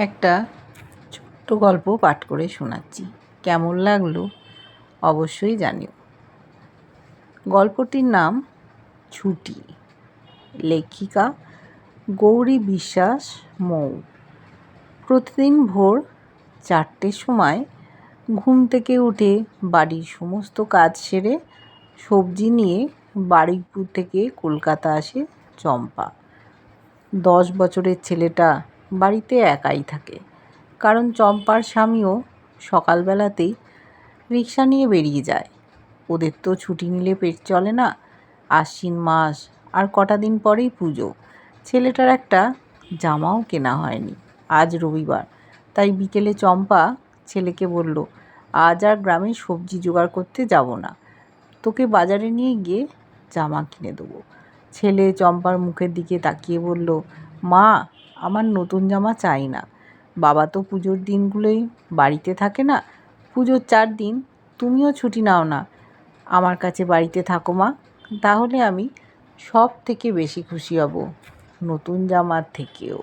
একটা ছোট্ট গল্প পাঠ করে শোনাচ্ছি। কেমন লাগল অবশ্যই জানিও। গল্পটির নাম ছুটি। লেখিকা গৌরী বিশ্বাস মৌ। প্রতিদিন ভোর চারটের সময় ঘুম থেকে উঠে বাড়ির সমস্ত কাজ সেরে সবজি নিয়ে বারুইপুর থেকে কলকাতা আসে চম্পা। দশ বছরের ছেলেটা বাড়িতে একাই থাকে। কারণ চম্পার স্বামীও সকালবেলাতেই রিক্সা নিয়ে বেরিয়ে যায়। ওদের তো ছুটি নিলে পেট চলে না। আশ্বিন মাস, আর কটা দিন পরেই পুজো। ছেলেটার একটা জামাও কেনা হয়নি আজ রবিবার। তাই বিকেলে চম্পা ছেলেকে বলল, আজ আর গ্রামে সবজি জোগাড় করতে যাব না। তোকে বাজারে নিয়ে গিয়ে জামা কিনে দেবো। ছেলে চম্পার মুখের দিকে তাকিয়ে বলল মা, আমার নতুন জামা চাই না। বাবা তো পুজোর দিনগুলোই বাড়িতে থাকে না। পুজোর চার দিন তুমিও ছুটি নাও না। আমার কাছে বাড়িতে থাকো মা, তাহলে আমি সব থেকে বেশি খুশি হব নতুন জামার থেকেও।